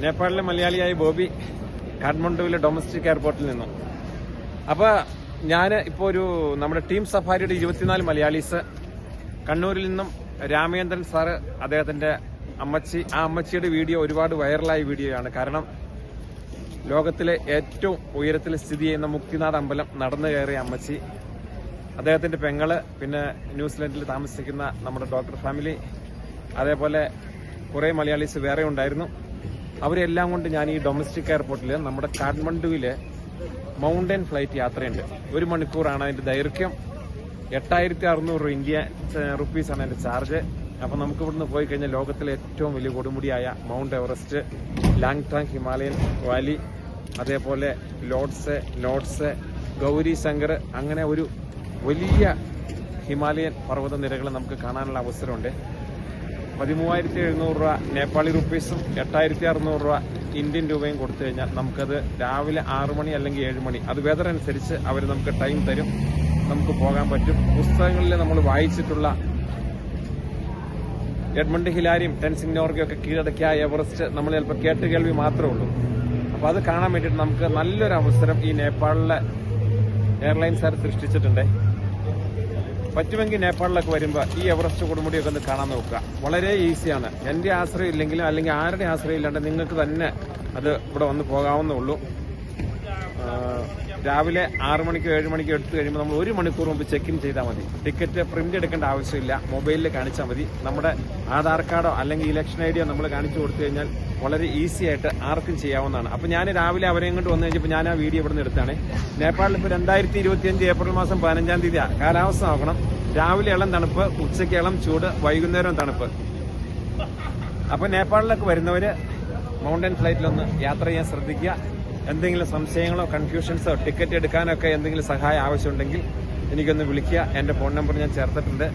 നേപ്പാളിലെ മലയാളിയായ ബോബി കാഠ്മണ്ഡുവിലെ ഡൊമസ്റ്റിക് എയർപോർട്ടിൽ നിന്നും. അപ്പൊ ഞാൻ ഇപ്പോൾ ഒരു നമ്മുടെ ടീം സഫാരിയുടെ ഇരുപത്തിനാല് മലയാളീസ് കണ്ണൂരിൽ നിന്നും രാമേന്ദ്രൻ സാറ് അദ്ദേഹത്തിന്റെ അമ്മച്ചി. ആ അമ്മച്ചിയുടെ വീഡിയോ ഒരുപാട് വൈറലായ വീഡിയോയാണ് കാരണം ലോകത്തിലെ ഏറ്റവും ഉയരത്തിൽ സ്ഥിതി ചെയ്യുന്ന മുക്തിനാഥ് അമ്പലം നടന്നു കയറിയ അമ്മച്ചി. അദ്ദേഹത്തിന്റെ പെങ്ങൾ പിന്നെ ന്യൂസിലൻഡിൽ താമസിക്കുന്ന നമ്മുടെ ഡോക്ടർ ഫാമിലി അതേപോലെ കുറെ മലയാളീസ് വേറെ ഉണ്ടായിരുന്നു. അവരെല്ലാം കൊണ്ട് ഞാൻ ഈ ഡൊമസ്റ്റിക് എയർപോർട്ടിൽ നമ്മുടെ കാഠ്മണ്ഡുവിലെ മൗണ്ടൻ ഫ്ലൈറ്റ് യാത്രയുണ്ട്. ഒരു മണിക്കൂറാണ് അതിന്റെ ദൈർഘ്യം. എട്ടായിരത്തി അറുന്നൂറ് ഇന്ത്യ റുപ്പീസാണ് അതിന്റെ ചാർജ് അപ്പം നമുക്ക് ഇവിടുന്ന് പോയി കഴിഞ്ഞാൽ ലോകത്തിലെ ഏറ്റവും വലിയ കൊടുമുടിയായ mount Everest Langtang Himalayan valley അതേപോലെ ലോഡ്സ് നോട്ട്സ് ഗൗരി ശങ്കർ അങ്ങനെ ഒരു വലിയ ഹിമാലയൻ പർവത നിരകൾ നമുക്ക് കാണാനുള്ള അവസരമുണ്ട്. പതിമൂവായിരത്തി എഴുന്നൂറ് രൂപ നേപ്പാളി റുപ്പീസും എട്ടായിരത്തി അറുന്നൂറ് രൂപ ഇന്ത്യൻ രൂപയും കൊടുത്തു കഴിഞ്ഞാൽ നമുക്കത് രാവിലെ ആറ് മണി അല്ലെങ്കിൽ ഏഴ് മണി. അത് വെതർ അനുസരിച്ച് അവർ നമുക്ക് ടൈം തരും. നമുക്ക് പോകാൻ പറ്റും. പുസ്തകങ്ങളിൽ നമ്മൾ വായിച്ചിട്ടുള്ള എഡ്മണ്ട് ഹിലാരിയും ടെൻസിംഗ് നോർഗയും ഒക്കെ കീഴടക്കിയ എവറസ്റ്റ് നമ്മൾ ചിലപ്പോൾ കേട്ട് കേൾവി മാത്രമേ ഉള്ളൂ. അപ്പോൾ അത് കാണാൻ വേണ്ടിയിട്ട് നമുക്ക് നല്ലൊരു അവസരം ഈ നേപ്പാളിലെ എയർലൈൻസുകാർ സൃഷ്ടിച്ചിട്ടുണ്ട്. പറ്റുമെങ്കിൽ നേപ്പാളിലൊക്കെ വരുമ്പോൾ ഈ എവറസ്റ്റ് കൊടുമുടിയൊക്കെ ഒന്ന് കാണാൻ നോക്കുക. വളരെ ഈസിയാണ്. എന്റെ ആശ്രയം ഇല്ലെങ്കിലും അല്ലെങ്കിൽ ആരുടെ ആശ്രയം ഇല്ലാണ്ട് നിങ്ങൾക്ക് തന്നെ അത് ഇവിടെ വന്ന് പോകാവുന്നേ ഉള്ളൂ. രാവിലെ ആറ് മണിക്കോ ഏഴ് മണിക്കോ എടുത്തു കഴിയുമ്പോൾ നമ്മൾ ഒരു മണിക്കൂർ മുമ്പ് ചെക്ക് ഇൻ ചെയ്താൽ മതി. ടിക്കറ്റ് പ്രിന്റ് എടുക്കേണ്ട ആവശ്യമില്ല. മൊബൈലിൽ കാണിച്ചാൽ മതി. നമ്മുടെ ആധാർ കാർഡോ അല്ലെങ്കിൽ ഇലക്ഷൻ ഐ ഡിയോ നമ്മൾ കാണിച്ചു കൊടുത്തു കഴിഞ്ഞാൽ വളരെ ഈസി ആയിട്ട് ആർക്കും ചെയ്യാവുന്നതാണ്. അപ്പൊ ഞാൻ രാവിലെ അവരെ ഇങ്ങോട്ട് വന്നു കഴിഞ്ഞപ്പോൾ ഞാൻ ആ വീഡിയോ ഇവിടെ നിന്ന് എടുത്താണ്. നേപ്പാളിൽ ഇപ്പോൾ രണ്ടായിരത്തി ഇരുപത്തിയഞ്ച് ഏപ്രിൽ മാസം പതിനഞ്ചാം തീയതിയാണ് കാലാവസ്ഥ നോക്കണം. രാവിലെ ഇളം തണുപ്പ് ഉച്ചയ്ക്ക് ഇളം ചൂട് വൈകുന്നേരം തണുപ്പ്. അപ്പൊ നേപ്പാളിലൊക്കെ വരുന്നവര് മൗണ്ടൻ ഫ്ലൈറ്റിലൊന്ന് യാത്ര ചെയ്യാൻ ശ്രദ്ധിക്കുക. എന്തെങ്കിലും സംശയങ്ങളോ കൺഫ്യൂഷൻസോ ടിക്കറ്റ് എടുക്കാനൊക്കെ എന്തെങ്കിലും സഹായം ആവശ്യമുണ്ടെങ്കിൽ എനിക്കൊന്ന് വിളിക്കുക. എന്റെ ഫോൺ നമ്പർ ഞാൻ ചേർത്തിട്ടുണ്ട്.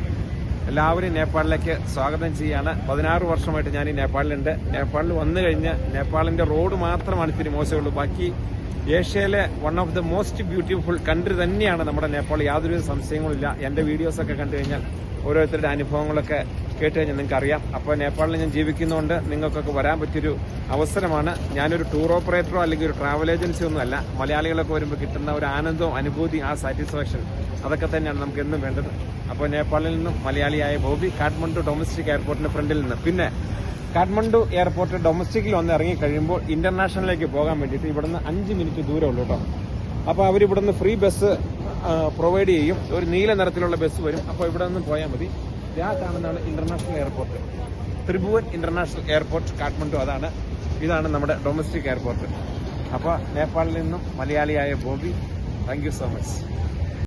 എല്ലാവരും നേപ്പാളിലേക്ക് സ്വാഗതം ചെയ്യാണ്. പതിനാറ് വർഷമായിട്ട് ഞാൻ ഈ നേപ്പാളിലുണ്ട്. നേപ്പാളിൽ വന്നു കഴിഞ്ഞ് നേപ്പാളിന്റെ റോഡ് മാത്രമാണ് ഇത്തിരി മോശമുള്ളൂ. ബാക്കി ഏഷ്യയിലെ one of the most beautiful country തന്നെയാണ് നമ്മുടെ നേപ്പാൾ. യാതൊരു സംശയങ്ങളുമില്ല എന്റെ വീഡിയോസ് ഒക്കെ കണ്ടു കഴിഞ്ഞാൽ ഓരോരുത്തരുടെ അനുഭവങ്ങളൊക്കെ കേട്ട് കഴിഞ്ഞാൽ നിങ്ങൾക്ക് അറിയാം അപ്പോൾ നേപ്പാളിൽ ഞാൻ ജീവിക്കുന്നതുകൊണ്ട് നിങ്ങൾക്കൊക്കെ വരാൻ പറ്റിയൊരു അവസരമാണ്. ഞാനൊരു ടൂർ ഓപ്പറേറ്ററോ അല്ലെങ്കിൽ ഒരു ട്രാവൽ ഏജൻസി ഒന്നും അല്ല. മലയാളികളൊക്കെ വരുമ്പോൾ കിട്ടുന്ന ഒരു ആനന്ദവും അനുഭൂതി ആ സാറ്റിസ്ഫാക്ഷൻ അതൊക്കെ തന്നെയാണ് നമുക്ക് എന്നും വേണ്ടത്. അപ്പോൾ നേപ്പാളിൽ നിന്നും മലയാളിയായ ബോബി കാഠ്മണ്ഡു ഡൊമസ്റ്റിക് എയർപോർട്ടിന്റെ ഫ്രണ്ടിൽ നിന്ന്. പിന്നെ കാഠ്മണ്ഡു എയർപോർട്ട് ഡൊമസ്റ്റിക്കിൽ വന്ന് ഇറങ്ങി കഴിയുമ്പോൾ ഇന്റർനാഷണലിലേക്ക് പോകാൻ വേണ്ടിയിട്ട് ഇവിടുന്ന് അഞ്ച് മിനിറ്റ് ദൂരമുള്ളൂ കേട്ടോ. അപ്പോൾ അവർ ഇവിടുന്ന് ഫ്രീ ബസ് പ്രൊവൈഡ് ചെയ്യും. ഒരു നീല നിറത്തിലുള്ള ബസ് വരും. അപ്പോൾ ഇവിടെ നിന്ന് പോയാൽ മതി. ആ കാണുന്നതാണ് international airport Tribhuvan international airport Kathmandu അതാണ്. ഇതാണ് നമ്മുടെ ഡൊമസ്റ്റിക് എയർപോർട്ട് അപ്പോൾ നേപ്പാളിൽ നിന്നും മലയാളിയായ ബോബി താങ്ക് സോ മച്ച്